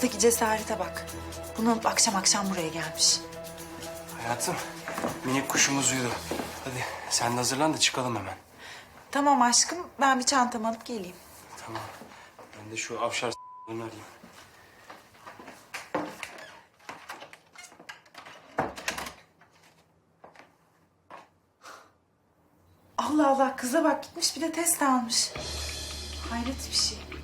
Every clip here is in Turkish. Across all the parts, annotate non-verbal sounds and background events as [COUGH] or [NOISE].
kızdaki cesarete bak. Bunu alıp akşam akşam buraya gelmiş. Hayatım, minik kuşumuz uyudu. Hadi sen de hazırlan da çıkalım hemen. Tamam aşkım ben bir çantamı alıp geleyim. Tamam. Ben de şu avşar arayayım. Allah Allah kıza bak gitmiş bir de test almış. Hayret bir şey.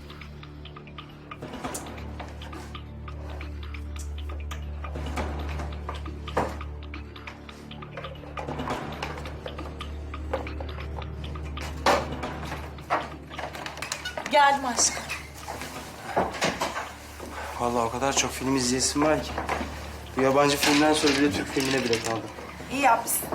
Geldim aşkım. Vallahi o kadar çok film izleyesim var ki. Bu yabancı filmden sonra bile Türk filmine bile kaldım. İyi yapmışsın.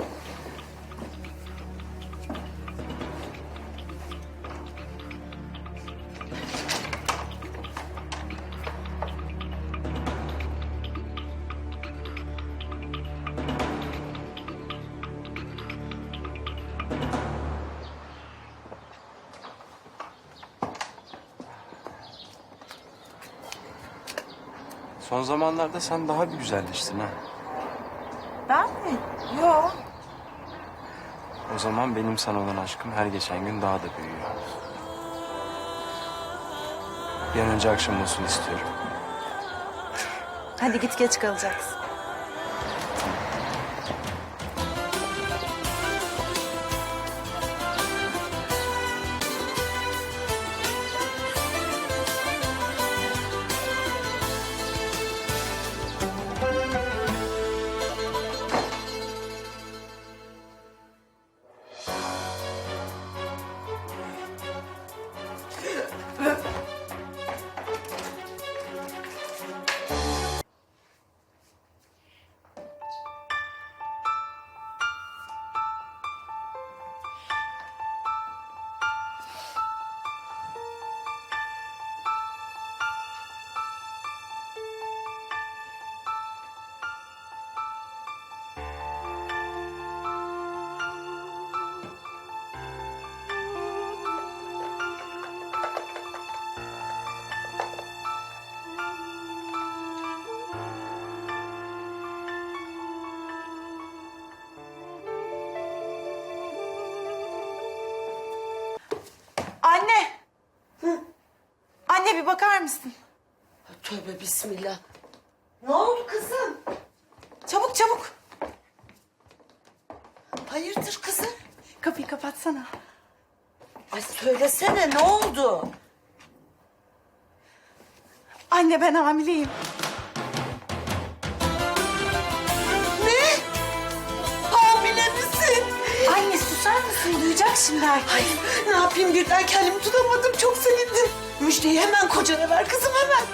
Zamanlarda sen daha bir güzelleştin ha. Ben mi? Yok. O zaman benim sana olan aşkım her geçen gün daha da büyüyor. Bir an önce akşam olsun istiyorum. Hadi git geç kalacaksın. Bakar mısın? Tövbe bismillah. Ne oldu kızım? Çabuk çabuk. Hayırdır kızım? Kapıyı kapatsana. Ay söylesene ne oldu? Anne ben hamileyim. Mısın? Duyacak şimdi herkes. Ay ne yapayım birden kendimi tutamadım çok sevindim. Müjdeyi hemen kocana ver kızım hemen.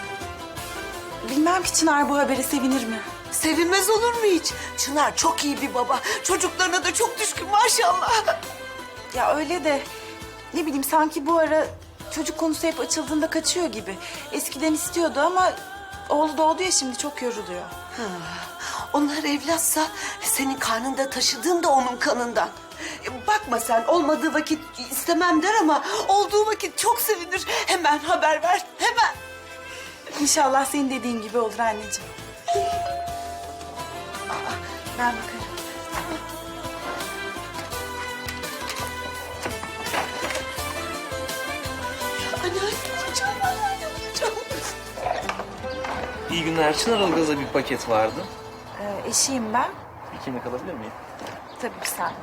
Bilmem ki Çınar bu habere sevinir mi? Sevinmez olur mu hiç? Çınar çok iyi bir baba. Çocuklarına da çok düşkün maşallah. Ya öyle de ne bileyim sanki bu ara çocuk konusu hep açıldığında kaçıyor gibi. Eskiden istiyordu ama oğlu doğdu ya şimdi çok yoruluyor. Onlar evlatsa senin karnında taşıdığın da onun kanından. E, Bakma sen olmadığı vakit istemem der ama olduğu vakit çok sevinir. Hemen haber ver hemen. İnşallah senin dediğin gibi olur anneciğim. Aa, ben bakarım. Anne alacağım anne alacağım. İyi günler. Çınar Ilgaz'da bir paket vardı. Ee, eşiyim ben. Bir kimlik alabilir miyim? Tabii bir saniye.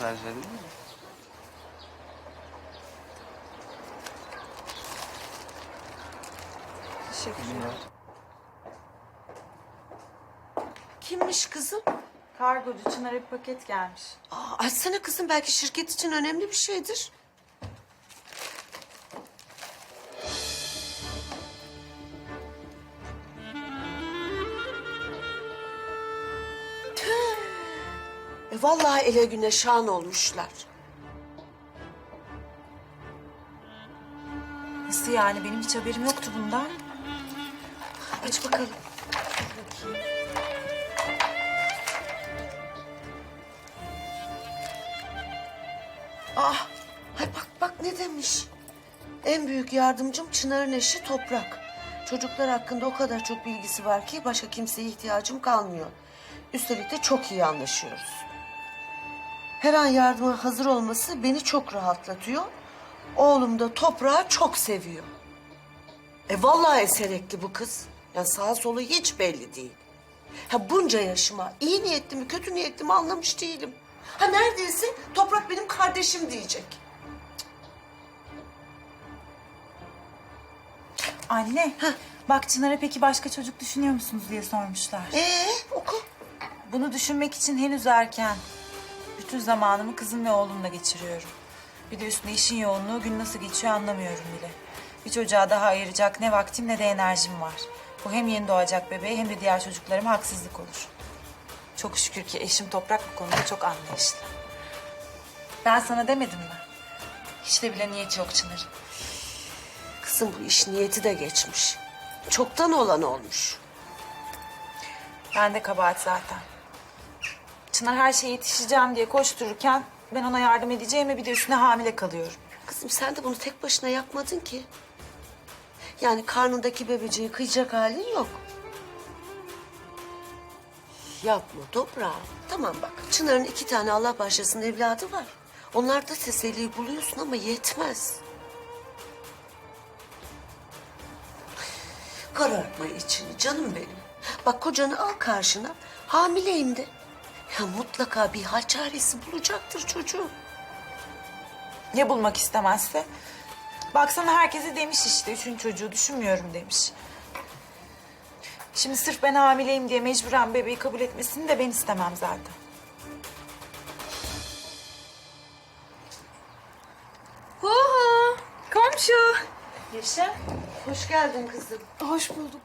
Şuraya bir imza rica edebilir miyim? Teşekkür İyi günler. Kimmiş kızım? Kargocu Çınar'a bir paket gelmiş. Aa, açsana kızım belki şirket için önemli bir şeydir. E vallahi ele güne şan olmuşlar. Nasıl yani? Benim hiç haberim yoktu bundan. Aç bakalım. Ah, hay bak bak ne demiş. En büyük yardımcım Çınar'ın eşi Toprak. Çocuklar hakkında o kadar çok bilgisi var ki başka kimseye ihtiyacım kalmıyor. Üstelik de çok iyi anlaşıyoruz. Her an yardıma hazır olması beni çok rahatlatıyor. Oğlum da toprağı çok seviyor. E vallahi eserekli bu kız. Ya sağa solu hiç belli değil. Ha bunca yaşıma iyi niyetli mi kötü niyetli mi anlamış değilim. Ha neredeyse toprak benim kardeşim diyecek. Anne, bak Çınar'a peki başka çocuk düşünüyor musunuz diye sormuşlar. Ee oku. Bunu düşünmek için henüz erken. Bütün zamanımı kızım ve oğlumla geçiriyorum. Bir de üstüne işin yoğunluğu gün nasıl geçiyor anlamıyorum bile. Bir çocuğa daha ayıracak ne vaktim ne de enerjim var. Bu hem yeni doğacak bebeğe hem de diğer çocuklarıma haksızlık olur. Çok şükür ki eşim Toprak bu konuda çok anlayışlı. Ben sana demedim mi? Hiç de bile niyeti yok Çınar'ın. Kızım bu iş niyeti de geçmiş. Çoktan olan olmuş. Ben de kabahat zaten. Çınar her şeye yetişeceğim diye koştururken ben ona yardım edeceğime bir de üstüne hamile kalıyorum. Kızım sen de bunu tek başına yapmadın ki. Yani karnındaki bebeceği kıyacak halin yok. Yapma toprağım. Tamam bak Çınar'ın iki tane Allah bağışlasın evladı var. Onlar da teselliyi buluyorsun ama yetmez. Karartma içini canım benim. Bak kocanı al karşına. Hamileyim de. Ya mutlaka bir hal çaresi bulacaktır çocuğu. Ya bulmak istemezse? Baksana herkese demiş işte üçüncü çocuğu düşünmüyorum demiş. Şimdi sırf ben hamileyim diye mecburen bebeği kabul etmesini de ben istemem zaten. Oha! Komşu. Yaşa. Hoş geldin kızım. Hoş bulduk.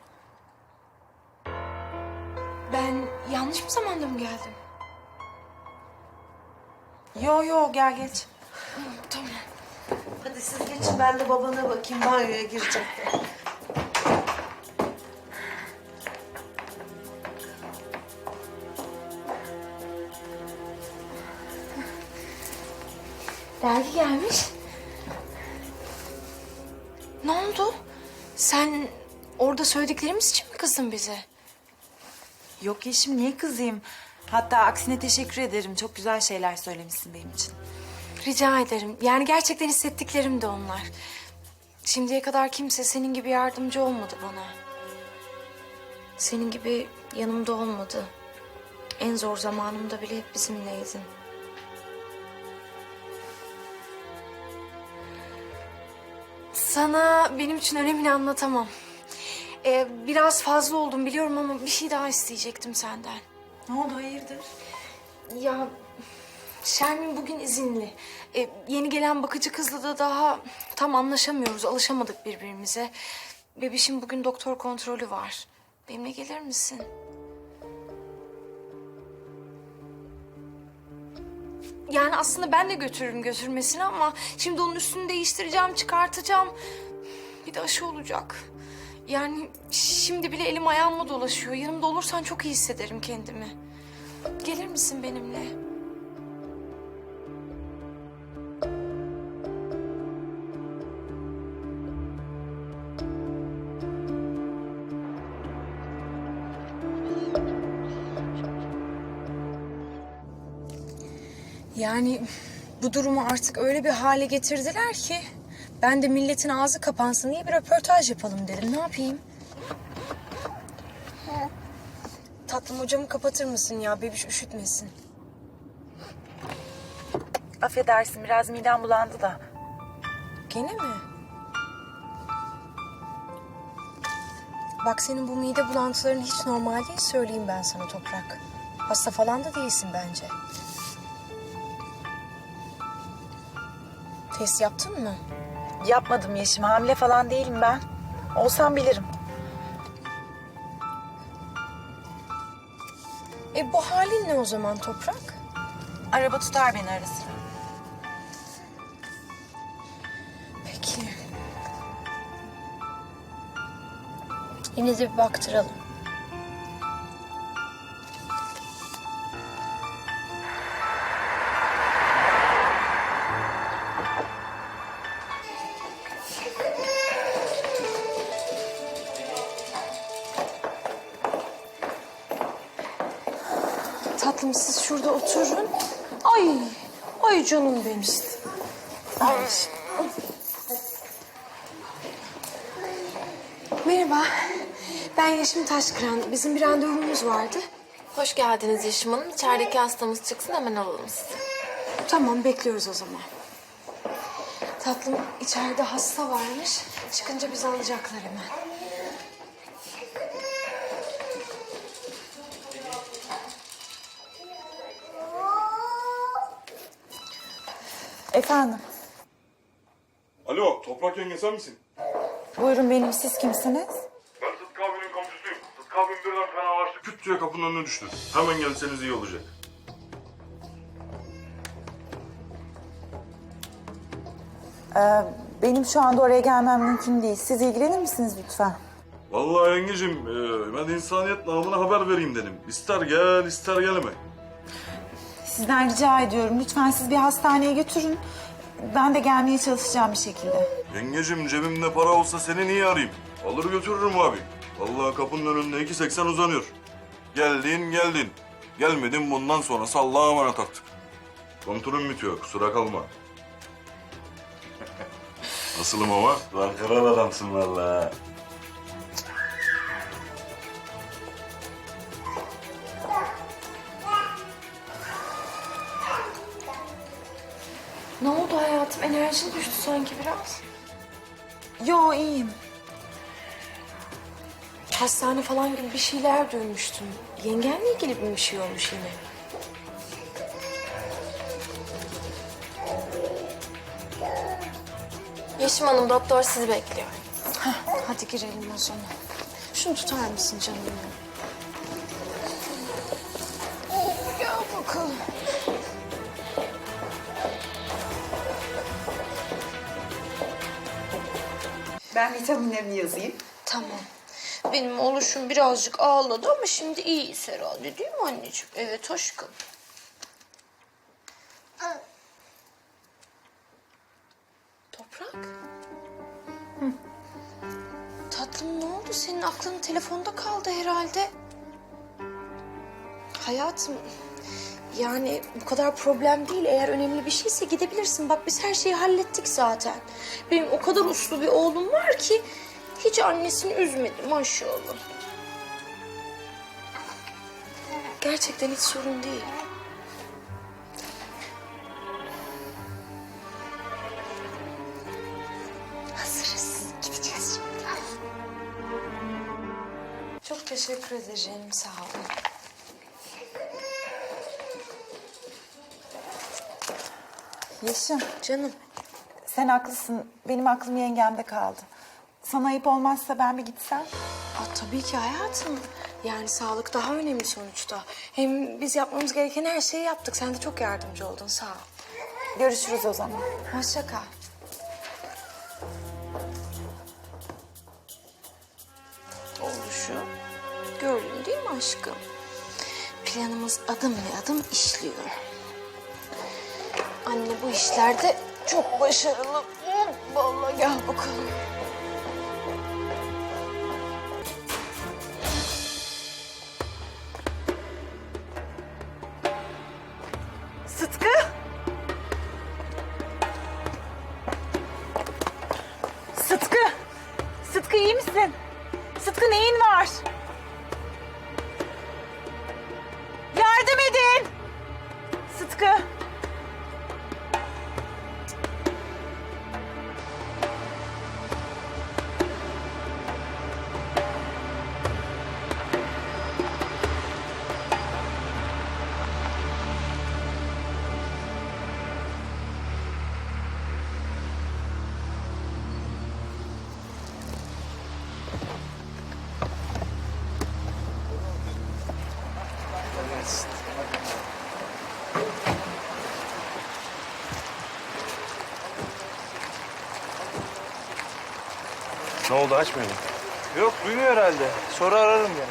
Ben yanlış bir zamanda mı geldim? Yo yo gel geç. Tamam. Hadi siz geçin ben de babana bakayım banyoya girecekler. Dergi gelmiş. Ne oldu? Sen orada söylediklerimiz için mi kızdın bize? Yok Yeşim niye kızayım? Hatta aksine teşekkür ederim. Çok güzel şeyler söylemişsin benim için. Rica ederim. Yani gerçekten hissettiklerim de onlar. Şimdiye kadar kimse senin gibi yardımcı olmadı bana. Senin gibi yanımda olmadı. En zor zamanımda bile hep bizimleydin. Sana benim için önemini anlatamam. Ee, biraz fazla oldum biliyorum ama bir şey daha isteyecektim senden. Ne oldu hayırdır? Ya Şermin bugün izinli. Ee, yeni gelen bakıcı kızla da daha tam anlaşamıyoruz, alışamadık birbirimize. Bebişin bugün doktor kontrolü var. Benimle gelir misin? Yani aslında ben de götürürüm götürmesini ama şimdi onun üstünü değiştireceğim, çıkartacağım. Bir de aşı olacak. Yani şimdi bile elim ayağıma dolaşıyor. Yanımda olursan çok iyi hissederim kendimi. Gelir misin benimle? Yani bu durumu artık öyle bir hale getirdiler ki... ...ben de milletin ağzı kapansın diye bir röportaj yapalım dedim. Ne yapayım? Tatlım hocamı kapatır mısın ya? Bebiş üşütmesin. Affedersin biraz midem bulandı da. Gene mi? Bak senin bu mide bulantıların hiç normal değil söyleyeyim ben sana Toprak. Hasta falan da değilsin bence. Test yaptın mı? Yapmadım Yeşim. Hamile falan değilim ben. Olsam bilirim. E bu halin ne o zaman Toprak? Araba tutar beni ara sıra. Peki. Yine de bir baktıralım. Merhaba. Ben Yeşim Taşkıran. Bizim bir randevumuz vardı. Hoş geldiniz Yeşim Hanım. İçerideki hastamız çıksın hemen alalım sizi. Tamam bekliyoruz o zaman. Tatlım içeride hasta varmış. Çıkınca bizi alacaklar hemen. Efendim, Alo, Toprak yenge sen misin? Buyurun benim, siz kimsiniz? Ben Sıtkı abinin komşusuyum. Sıtkı abim birden fenalaştı. Küt diye kapının önüne düştü. Hemen gelseniz iyi olacak. Benim şu anda oraya gelmem mümkün değil. Siz ilgilenir misiniz lütfen? Vallahi yengecim, e, ben insaniyet namına haber vereyim dedim. İster gel, ister gelme. Sizden rica ediyorum. Lütfen siz bir hastaneye götürün. Ben de gelmeye çalışacağım bir şekilde. Yengecim cebimde para olsa seni niye arayayım? Alır götürürüm abi. Vallahi kapının önünde 2.80 uzanıyor. Geldin, geldin. Gelmedin bundan sonra Allah'a emanet artık. Kontrolüm bitiyor, kusura kalma. [LAUGHS] Nasılım ama? Lan kral adamsın vallahi. Ne oldu hayatım? Enerjin düştü sanki biraz. Yo iyiyim. Hastane falan gibi bir şeyler duymuştum. Yengenle ilgili bir şey olmuş yine. Yeşim Hanım doktor sizi bekliyor. Hadi girelim o zaman. Şunu tutar mısın canım benim? Ben vitaminlerini yazayım. Tamam. Benim oluşum birazcık ağladı ama şimdi iyiyiz herhalde değil mi anneciğim? Evet aşkım. Toprak. Hı. Tatlım ne oldu? Senin aklın telefonda kaldı herhalde. Hayatım yani bu kadar problem değil. Eğer önemli bir şeyse gidebilirsin. Bak biz her şeyi hallettik zaten. Benim o kadar uslu bir oğlum var ki hiç annesini üzmedi maşallah. Gerçekten hiç sorun değil. Hazırız. Gideceğiz şimdi. Çok teşekkür ederim. Sağ olun. Yeşim, Canım. sen haklısın. Benim aklım yengemde kaldı. Sana ayıp olmazsa ben bir gitsem. Aa, tabii ki hayatım. Yani sağlık daha önemli sonuçta. Hem biz yapmamız gereken her şeyi yaptık. Sen de çok yardımcı oldun. Sağ ol. Görüşürüz o zaman. Hoşça kal. Oluşu. Gördün değil mi aşkım? Planımız adım bir adım işliyor. Anne bu işlerde çok başarılı. Vallahi gel bakalım. Ne oldu açmıyor mu? Yok duymuyor herhalde. Sonra ararım gene.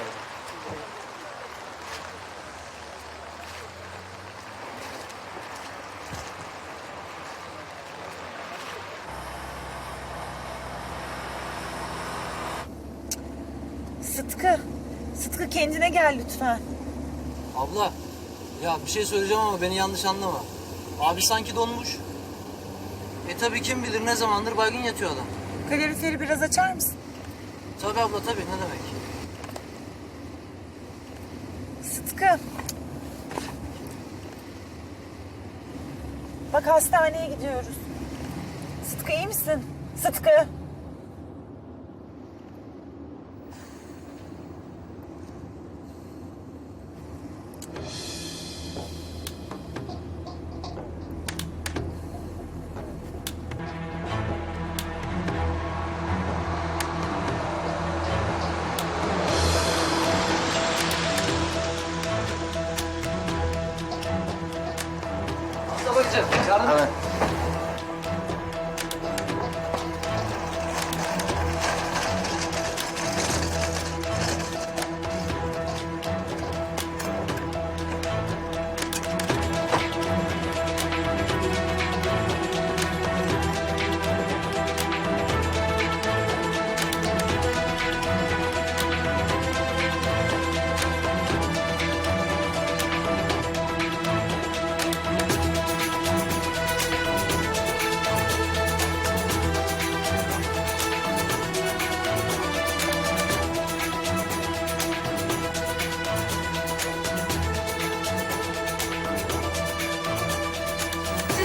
Sıtkı! Sıtkı kendine gel lütfen. Abla Ya bir şey söyleyeceğim ama beni yanlış anlama. Abi sanki donmuş. E tabii kim bilir ne zamandır baygın yatıyor adam. Kaloriferi biraz açar mısın? Tabii abla tabii ne demek. Sıtkı. Bak hastaneye gidiyoruz. Sıtkı iyi misin? Sıtkı. Hemen.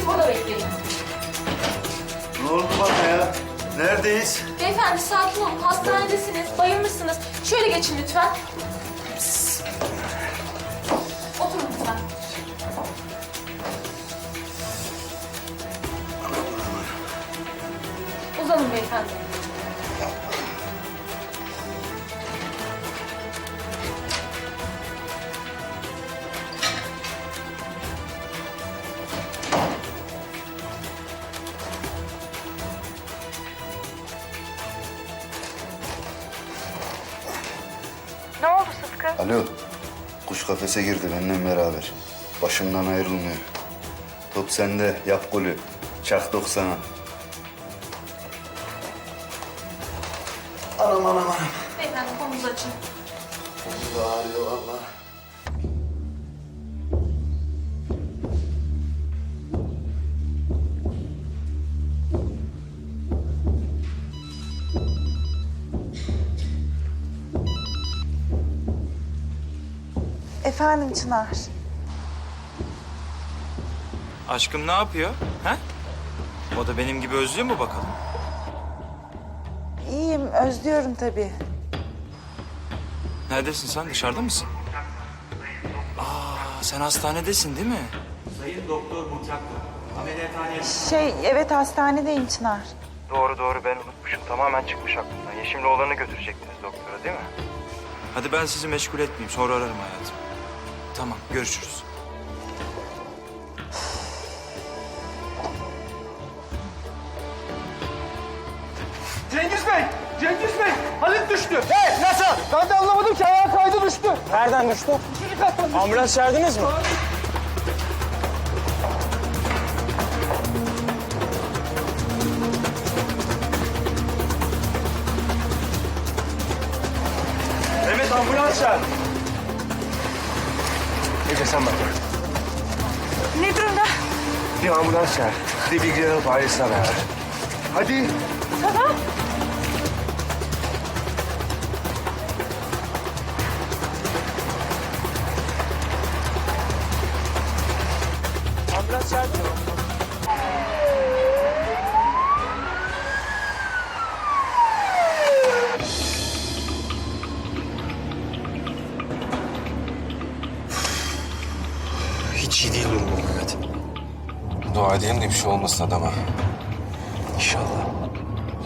Burada bekleyin. Ne oldu bana ya? Neredeyiz? Beyefendi sakin olun. Hastanedesiniz. Bayılmışsınız. Şöyle geçin lütfen. Kafese girdi benimle beraber. Başımdan ayrılmıyor. Top sende. Yap golü. Çak 90'a. Anam anam anam. Beyefendi kolunuzu açın. Kolum da ağrıyor valla. Efendim Çınar. Aşkım ne yapıyor? Ha? O da benim gibi özlüyor mu bakalım? İyiyim, özlüyorum tabii. Neredesin sen? Dışarıda mısın? Aa, sen hastanedesin değil mi? Şey, evet hastanedeyim Çınar. Doğru doğru ben unutmuşum. Tamamen çıkmış aklımdan. Yeşim'le oğlanı götürecektiniz doktora değil mi? Hadi ben sizi meşgul etmeyeyim. Sonra ararım hayatım. Tamam görüşürüz. Cengiz Bey! Cengiz Bey! Halit düştü. He nasıl? Ben de anlamadım ki ayağa kaydı düştü. Nereden düştü? İkinci kattan düştü. Ambulans çağırdınız mı? Evet sen bak. Ne durumda? Bir ambulans çağır. Bir de bilgiler alıp ailesine haber ver. Hadi. Tamam. Ambulans çağırdın edelim de bir şey olmasın adama. İnşallah.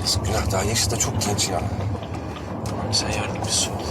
Yazık günah daha yaşı da çok genç ya. Sen yardımcısı ol.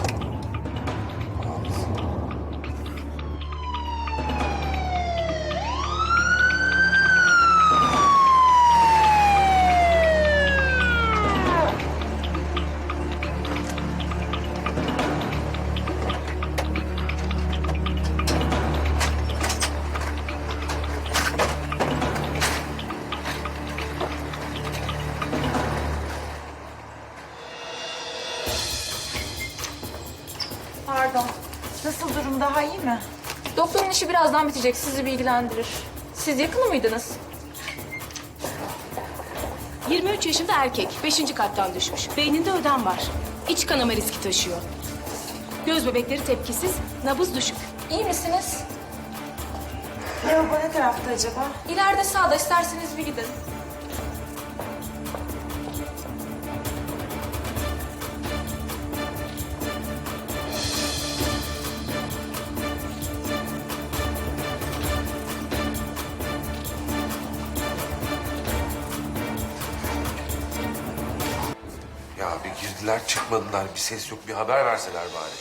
İşi birazdan bitecek. Sizi bilgilendirir. Siz yakın mıydınız? 23 yaşında erkek, 5. kattan düşmüş. Beyninde ödem var. İç kanama riski taşıyor. Göz bebekleri tepkisiz, nabız düşük. İyi misiniz? Lavabo ne tarafta acaba? İleride sağda isterseniz bir gidin. Ya bir girdiler çıkmadılar. Bir ses yok. Bir haber verseler bari.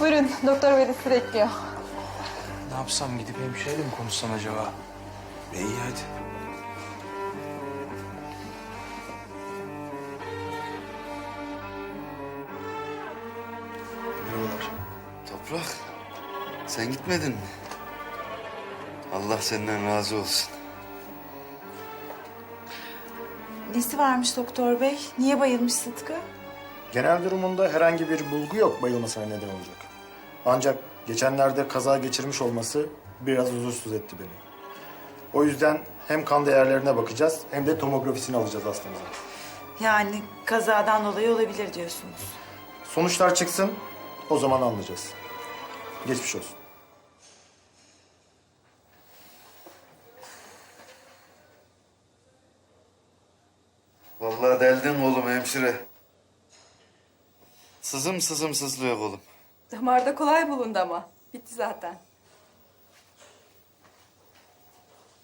Buyurun doktor bey de sizi bekliyor. Ne yapsam gidip hemşireyle mi konuşsam acaba? E iyi hadi. Toprak, sen gitmedin mi? Allah senden razı olsun. Nesi varmış doktor bey? Niye bayılmış Sıtkı? Genel durumunda herhangi bir bulgu yok bayılmasına neden olacak. Ancak geçenlerde kaza geçirmiş olması biraz huzursuz etti beni. O yüzden hem kan değerlerine bakacağız hem de tomografisini alacağız hastamızın. Yani kazadan dolayı olabilir diyorsunuz. Sonuçlar çıksın, o zaman anlayacağız. Geçmiş olsun. Vallahi deldin oğlum hemşire. Sızım sızım sızlıyor oğlum. Damarda kolay bulundu ama. Bitti zaten.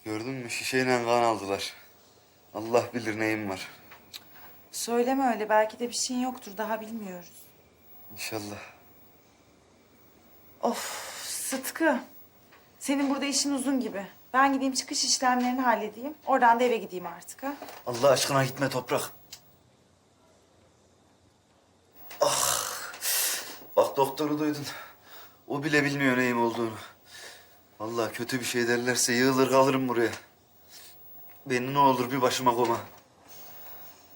Gördün mü şişeyle kan aldılar. Allah bilir neyim var. Söyleme öyle. Belki de bir şeyin yoktur. Daha bilmiyoruz. İnşallah. Of Sıtkı. Senin burada işin uzun gibi. Ben gideyim çıkış işlemlerini halledeyim. Oradan da eve gideyim artık ha. Allah aşkına gitme toprak. Ah. Bak doktoru duydun. O bile bilmiyor neyim olduğunu. Vallahi kötü bir şey derlerse yığılır kalırım buraya. Beni ne olur bir başıma koma.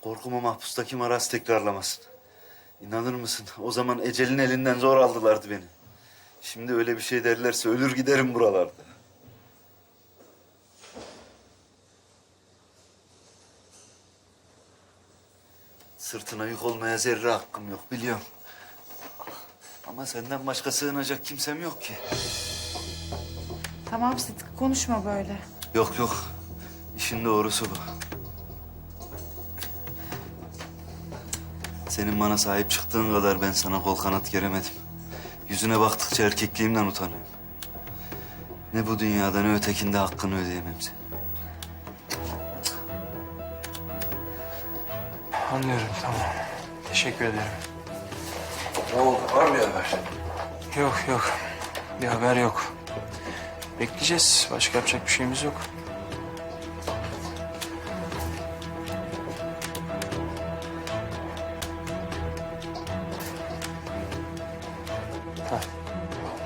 Korkuma mahpustaki maraz tekrarlamasın. İnanır mısın? O zaman ecelin elinden zor aldılardı beni. Şimdi öyle bir şey derlerse ölür giderim buralarda. Sırtına yük olmaya zerre hakkım yok biliyorum. Ama senden başka sığınacak kimsem yok ki. Tamam Sıtkı konuşma böyle. Yok yok. İşin doğrusu bu. Senin bana sahip çıktığın kadar ben sana kol kanat geremedim. Yüzüne baktıkça erkekliğimden utanıyorum. Ne bu dünyada ne ötekinde hakkını ödeyemem senin. Anlıyorum tamam. Teşekkür ederim. Ne oldu? Var mı bir haber? Yok yok. Bir haber yok. Bekleyeceğiz. Başka yapacak bir şeyimiz yok.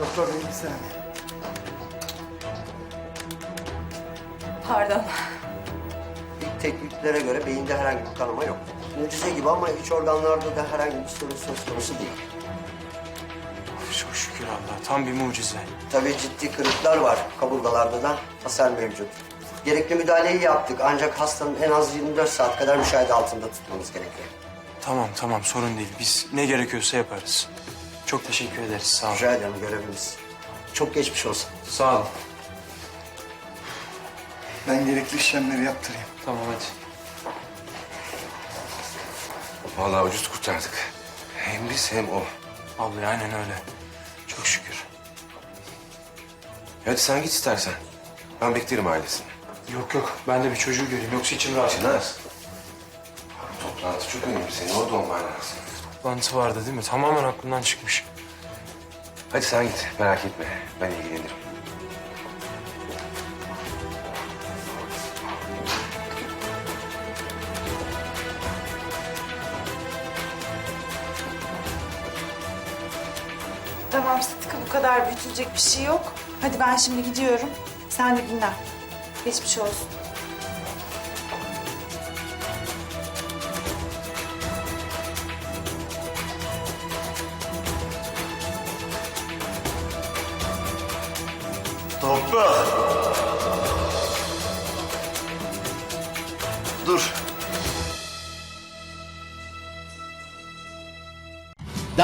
Doktor bey bir saniye. Pardon. İlk tekniklere göre beyinde herhangi bir kanama yok. Mucize gibi ama iç organlarda da herhangi bir sorun söz konusu değil. Tam bir mucize. Tabii ciddi kırıklar var. Kaburgalarda da hasar mevcut. Gerekli müdahaleyi yaptık ancak hastanın en az 24 saat kadar müşahede altında tutmamız gerekiyor. Tamam tamam sorun değil. Biz ne gerekiyorsa yaparız. Çok teşekkür ederiz. Sağ olun. Rica ederim görevimiz. Çok geçmiş olsun. Sağ olun. Ben gerekli işlemleri yaptırayım. Tamam hadi. Vallahi ucuz kurtardık. Hem biz hem o. Vallahi aynen öyle. Çok şükür. Hadi sen git istersen. Ben beklerim ailesini. Yok yok. Ben de bir çocuğu göreyim. Yoksa içim rahat. Çınar. Toplantı çok önemli. Senin orada olman lazım. Toplantı vardı değil mi? Tamamen aklımdan çıkmış. Hadi sen git. Merak etme. Ben ilgilenirim. Tamam Sıtkı bu kadar büyütülecek bir şey yok. Hadi ben şimdi gidiyorum. Sen de dinlen. Geçmiş olsun.